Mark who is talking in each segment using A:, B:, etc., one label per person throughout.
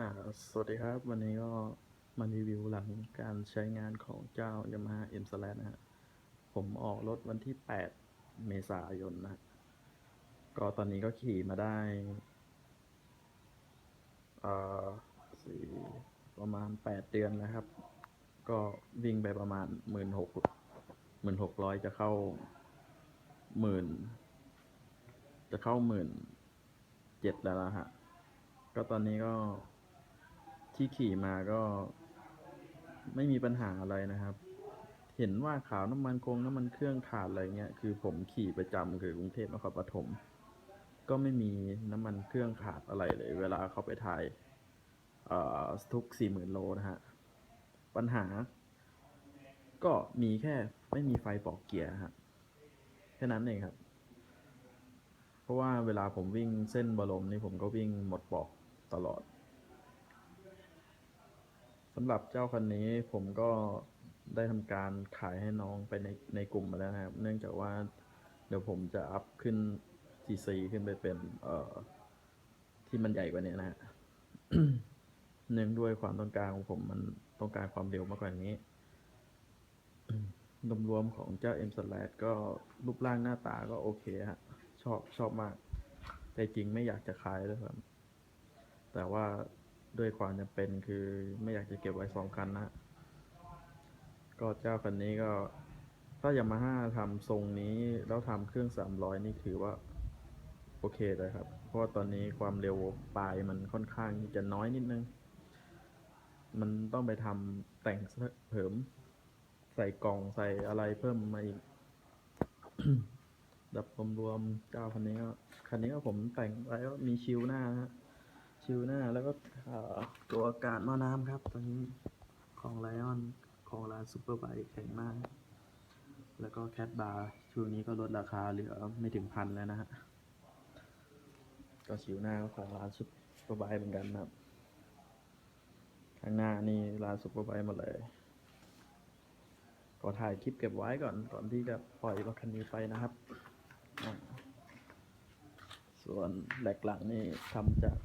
A: อ่าสวัสดีครับ วันนี้ก็มารีวิวหลังการใช้งานของเจ้า Yamaha M s l a นะฮะผมออกรถวันที่ 8 เมษายนนะก็ตอนนี้ก็ขี่มาได้อ่าสี่ประมาณ 8 เดือนแล้วครับ ก็วิ่งไปประมาณ 1 6 0 0 1 6 0 0 จะเข้าหมื่นจะเข้าหมื่นเจ็ดแล้วนะฮะก็ตอนนี้ก็ ที่ขี่มาก็ไม่มีปัญหาอะไรนะครับ เห็นว่าขาวน้ำมันคงน้ำมันเครื่องขาดอะไรเงี้ย คือผมขี่ประจำคือกรุงเทพนครปฐมก็ไม่มีน้ำมันเครื่องขาดอะไรเลย เวลาเขาไปถ่ายอ่อทุกสี่หมื่นโลนะฮะ ปัญหา ก็มีแค่ไม่มีไฟปอกเกียร์ฮะ แค่นั้นเองครับ เพราะว่าเวลาผมวิ่งเส้นบรมนี่ผมก็วิ่งหมดปอกตลอดำหรับเจ้าคันนี้ผมก็ได้ทำการขายให้น้องไปในในกลุ่มมาแล้วนะครับ เนื่องจากว่าเดี๋ยวผมจะอัพขึ้น GC ขึ้นไปเป็น เอ่อ ที่มันใหญ่กว่านี้นะฮะเนื่องด้วยความต้องการของผมมันต้องการความเร็วมากกว่านี้รวมๆของเจ้า M Slash ก็รูปร่างหน้าตาก็โอเคฮะ ชอบชอบมาก แต่จริงไม่อยากจะขายด้วยครับ แต่ว่า ด้วยความจำเป็นคือไม่อยากจะเก็บไว้สองคันนะ ก็เจ้าคันนี้ก็ ถ้ายามาฮ่าทำทรงนี้แล้วทำเครื่อง300นี่ถือว่า โอเคเลยครับ เพราะว่าตอนนี้ความเร็วปลายมันค่อนข้างที่จะน้อยนิดนึง มันต้องไปทำแต่งเผิม ใส่กล่องใส่อะไรเพิ่มมาอีกดับรวมๆเจ้าคันนี้ก็คันนี้ก็ผมแต่งไว้ก็มีชิวหน้านะฮะ ชิวหน้าแล้วก็ตัวอากาศม้อน้ำครับ ตอนนี้ของไลออนของร้านซูเปอร์ไบค์แข็งมาก แล้วก็แคทบาร์ช่วงนี้ก็ลดราคาเหลือไม่ถึงพันแล้วนะฮะ ก็ชิวหน้าก็ของร้านซูเปอร์ไบค์เหมือนกันนะครับข้างหน้านี่ร้านซูเปอร์ไบค์หมดเลยก็ถ่ายคลิปเก็บไว้ก่อนก่อนที่จะปล่อยรถคันนี้ไปนะครับ ส่วนแหลกหลังนี่ทำจาก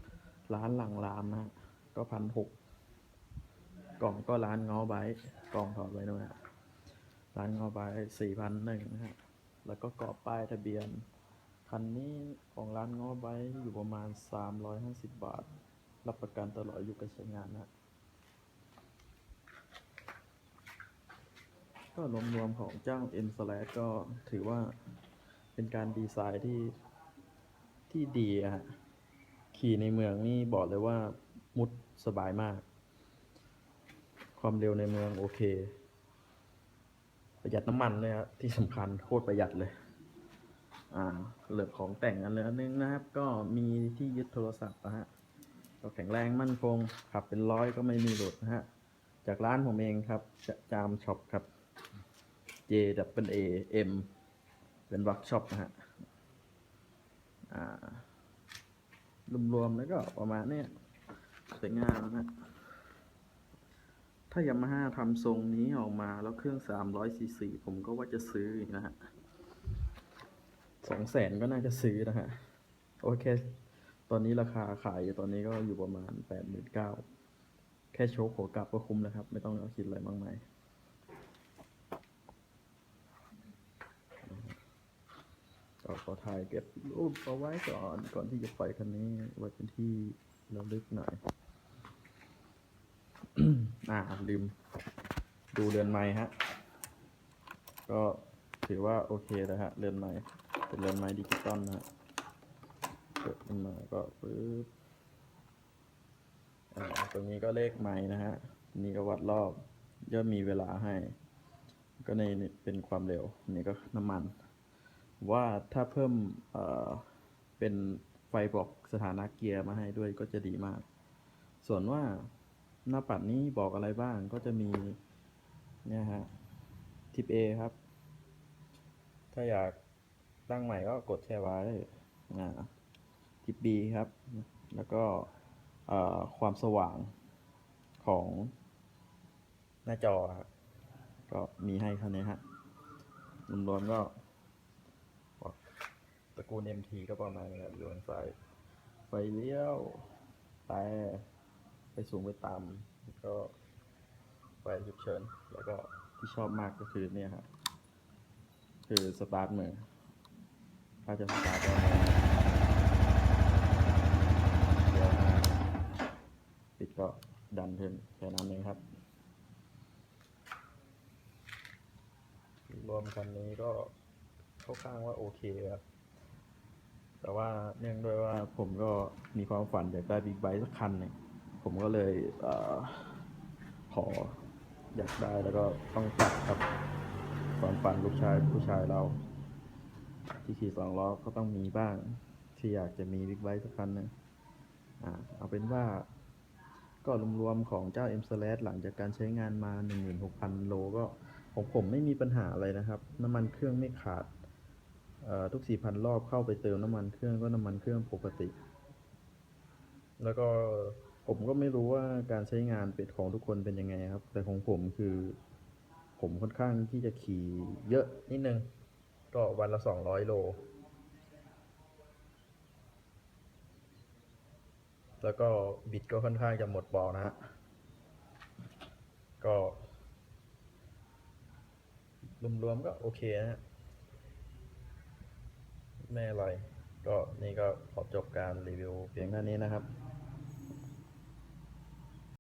A: ร้านหลังรามนะฮะก็พันหกกล่องก็ร้านง้อไบกล่องถอดไว้ด้วยนะร้านง้อไบสี่พันหนึ่งนะฮะแล้วก็กรอบป้ายทะเบียนคันนี้ของร้านง้อไบอยู่ประมาณสามร้อยห้าสิบบาท รับประกันตลอดอายุการใช้งานนะฮะก็รวมๆของเจ้า M Slash ก็ถือว่าเป็นการดีไซน์ที่ที่ดีอะฮะ ขี่ในเมืองนี่บอกเลยว่ามุดสบายมาก ความเร็วในเมืองโอเค ประหยัดน้ำมันเลยครับที่สำคัญโคตรประหยัดเลย อ่า เหลือของแต่งอันเลือนึงนะครับ ก็มีที่ยึดโทรศัพท์นะฮะก็แข็งแรงมั่นคงขับเป็นร้อยก็ไม่มีหลุดนะฮะ จากร้านผมเองครับจจามช็อปครับ J W A M เป็นวัร์กช็อปนะฮะ อ่า รวมๆแล้วก็ประมาณเนี้ยสวยงามนะฮะถ้ายามาฮ่าทำทรงนี้ออกมาแล้วเครื่อง 300ซีซีผมก็ว่าจะซื้อนะฮะสองแสนก็น่าจะซื้อนะฮะ โอเค ตอนนี้ราคาขายอยู่ตอนนี้ก็อยู่ประมาณแปดหมื่นเก้าแค่โชว์หัวกลับก็คุ้มแล้วครับ ไม่ต้องเอาคิดอะไรมากมาย ก็ขอถ่ายเก็บรูปเอาไว้ก่อนก่อนที่จะปล่อยคันนี้ไว้เป็นที่ระลึกหน่อย อ่าลืม ดูเรือนไม้ฮะ ก็ถือว่าโอเคแล้วฮะเรือนไม้เป็นเรือนไม้ดิจิตอลนะฮะเปิดขึ้นมาก็ปึ๊บอ่าตรงนี้ก็เลขไม้นะฮะ นี่ก็วัดรอบ ย่อมมีเวลาให้ ก็ในนี่เป็นความเร็ว นี่ก็น้ำมัน ว่าถ้าเพิ่มเเป็นไฟบอกสถานะเกียร์มาให้ด้วยก็จะดีมาก ส่วนว่าหน้าปัดนี้บอกอะไรบ้างก็จะมีเนี่ยฮะทิป A ครับ ถ้าอยากตั้งใหม่ก็กดแช่ไว้อ่าทิป B ครับ แล้วก็ความสว่างของหน้าจอครับก็มีให้เท่านี้ฮะรวมๆก็ ตระกูล MT ก็ประมาณนี้ครับอยู่ทางซ้ายไฟเลี้ยวแต่ไปสูงไปต่ำแล้วก็ไฟฉุกเฉินแล้วก็ที่ชอบมากก็คือเนี่ยครับคือสตาร์ทมือถ้าจะสตาร์ทก็เดี๋ยวนะปิดก็ดันขึ้นแค่นั้นเองครับ รวมคันนี้ก็เข้าข้างว่าโอเคครับ แต่ว่าเนื่องด้วยว่าผมก็มีความฝันอยากได้บิ๊กไบค์สักคันหนึ่งผมก็เลยเออขออยากได้แล้วก็ต้องตัดกับความฝันลูกชายผู้ชายเรา ที่ขี่สองล้อก็ต้องมีบ้าง ที่อยากจะมีบิ๊กไบค์สักคันนึงอ่าเอาเป็นว่าก็รวมๆของเจ้า M s l a s หลังจากการใช้งานมา 16,000 โลก็ของผมไม่มีปัญหาอะไรนะครับ น้ำมันเครื่องไม่ขาด ทุก 4,000 รอบเข้าไปเติมน้ำมันเครื่องก็น้ำมันเครื่องปกติ แล้วก็ผมก็ไม่รู้ว่าการใช้งานเป็ดของทุกคนเป็นยังไงครับ แต่ของผมคือ ผมค่อนข้างที่จะขี่เยอะนิดนึง ก็วันละ 200 โล แล้วก็บิดก็ค่อนข้างจะหมดบอนะฮะ ก็รวมๆก็โอเคนะฮะ ไม่อะไรก็นี่ก็ขอจบการรีวิวเพียงเท่านี้นะครับ